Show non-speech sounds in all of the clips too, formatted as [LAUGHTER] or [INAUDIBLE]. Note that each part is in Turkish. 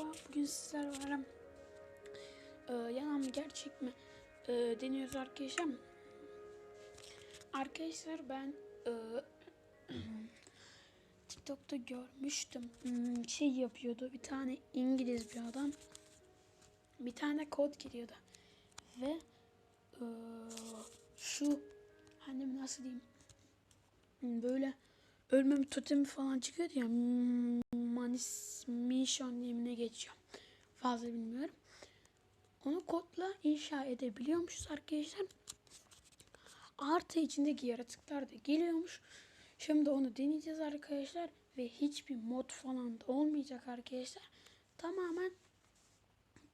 Bugün sizler varım. Ee, yalan mı gerçek mi? Ee, deniyoruz arkadaşlar. Arkadaşlar ben e, [CLEARS THROAT] TikTok'ta görmüştüm. Hmm, şey yapıyordu. Bir tane İngiliz bir adam. Bir tane kod giriyordu. Ve e, şu hani nasıl diyeyim Hmm, böyle ölmem totemi falan çıkıyordu ya manis mission diyemine geçiyor. Fazla bilmiyorum. Onu kodla inşa edebiliyormuşuz arkadaşlar. Artı içindeki yaratıklar da geliyormuş. Şimdi onu deneyeceğiz arkadaşlar. Ve hiçbir mod falan da olmayacak arkadaşlar. Tamamen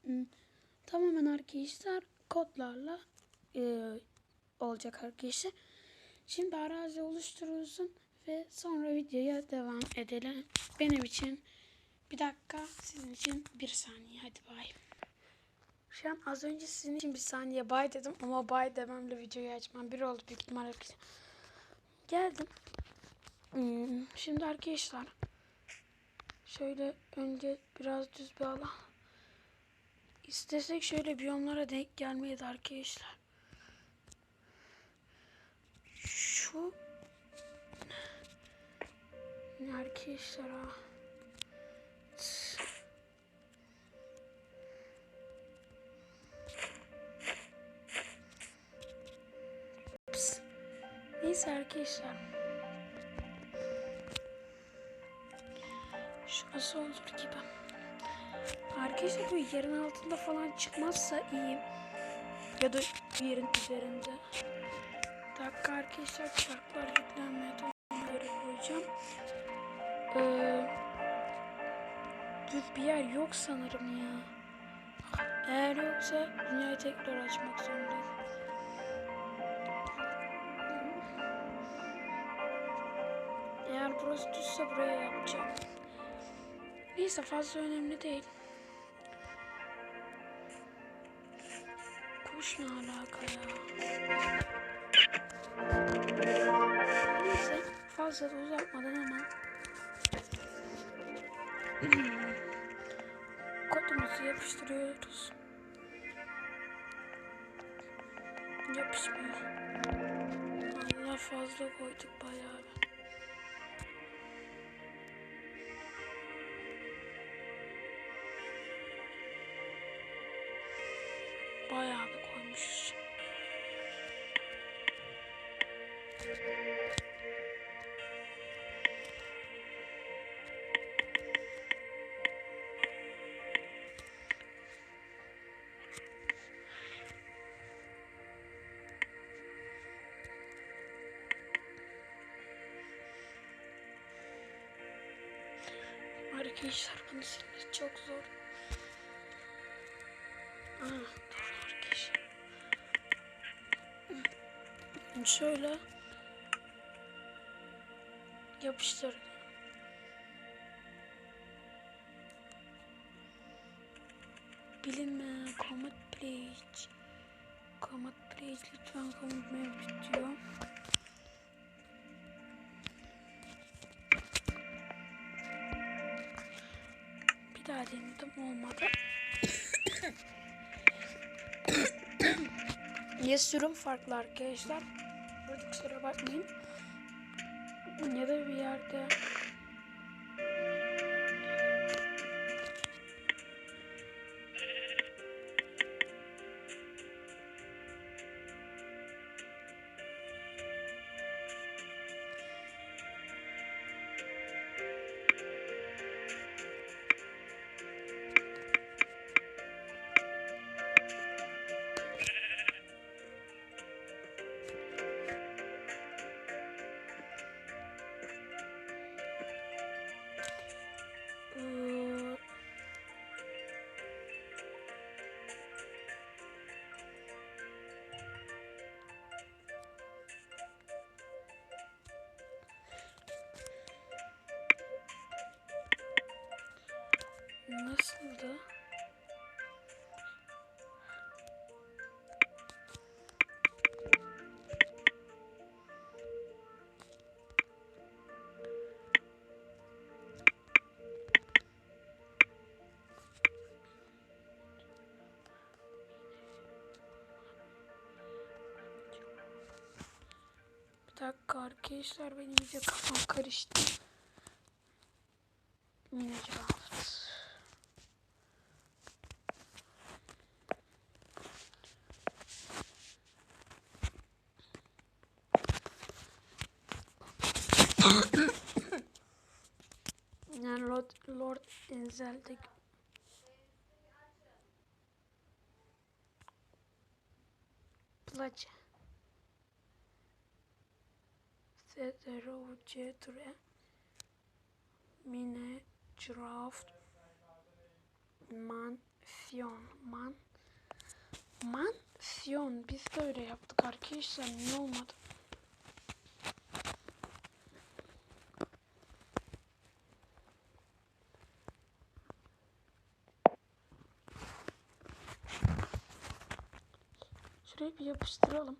hmm, tamamen arkadaşlar kodlarla e, olacak arkadaşlar. Şimdi arazi oluşturulsun ve sonra videoya devam edelim. Benim için bir dakika, sizin için bir saniye. Hadi bay. Şu an az önce sizin için bir saniye bay dedim ama bay dememle videoyu açmam bir oldu büyük ihtimalle. Geldim. Hmm, Şimdi arkadaşlar şöyle önce biraz düz bir alan. İstesek şöyle biyomlara denk gelmeyiz arkadaşlar. Şu ne arkadaşlar ha? Ps. Neyse arkadaşlar. Şurası olur gibi. Arkadaşlar bu yerin altında falan çıkmazsa iyi. Ya da yerin üzerinde. Bir dakika arkadaşlar çarklar tamamları koyacağım. Ee, düz bir yer yok sanırım ya. Eğer yoksa dünyayı tekrar açmak zorundayız. Eğer burası düzse buraya yapacağım. Neyse fazla önemli değil. Kuş ne alaka ya? Fazla da uzatmadan hemen [CLEARS THROAT] kodumuzu yapıştırıyoruz. Yapışmıyor. Allah fazla koyduk bayağı. Bayağı bir koymuşuz. Arkadaşlar bunu silmek çok zor. Aa, dur arkadaşlar. Şöyle yapıştır. Bilinme command page. Command page lütfen command mevcut diyor. Denedim olmadı. Ya sürüm farklı arkadaşlar. Kusura bakmayın. Ya da bir yerde Nasıldı? Bir dakika arkadaşlar benim iyice kafam karıştı. Minecraft. Yani Lord, Lord Enzel'de Placa. Federocetre Minecraft Mansiyon Man Mansiyon biz de öyle yaptık arkadaşlar niye olmadı? Şuraya bir yapıştıralım.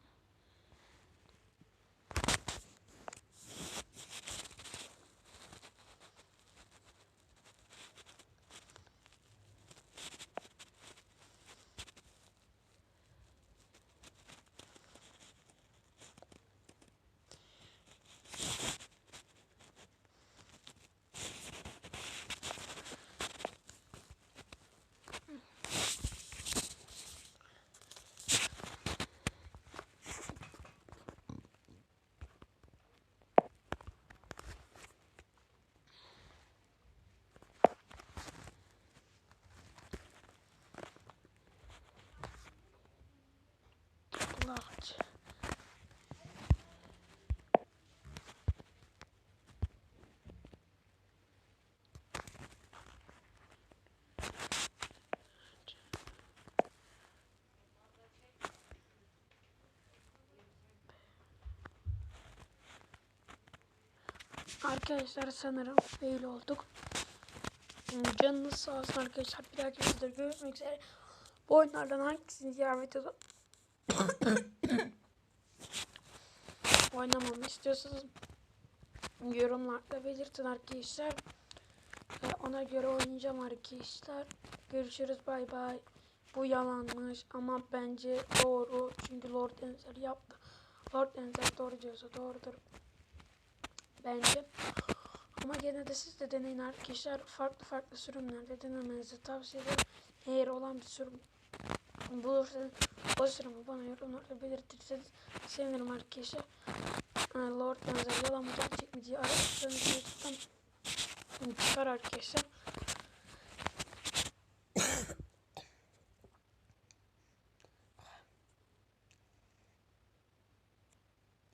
Locked. Arkadaşlar sanırım fail olduk. Canınız sağ olsun arkadaşlar. Bir dahaki videoda görüşmek üzere. Bu oyunlardan hangisini diğer videoda oynamamı istiyorsanız yorumlarda belirtin arkadaşlar. Ve ona göre oynayacağım arkadaşlar. Görüşürüz bay bay. Bu yalanmış ama bence doğru. Çünkü Lord Enzel yaptı. Lord Enzel doğru diyorsa doğrudur. Bence. Ama gene de siz de deneyin arkadaşlar. Farklı farklı sürümlerde denemenizi tavsiye ederim. Eğer olan bir sürüm bulursanız o sürümü bana yorumlarda belirtirseniz sevinirim arkadaşlar. Lord Enzel yalan mı gerçek mi diye YouTube'dan çıkar arkadaşlar. [COUGHS]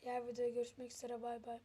Diğer videoda görüşmek üzere bay bay.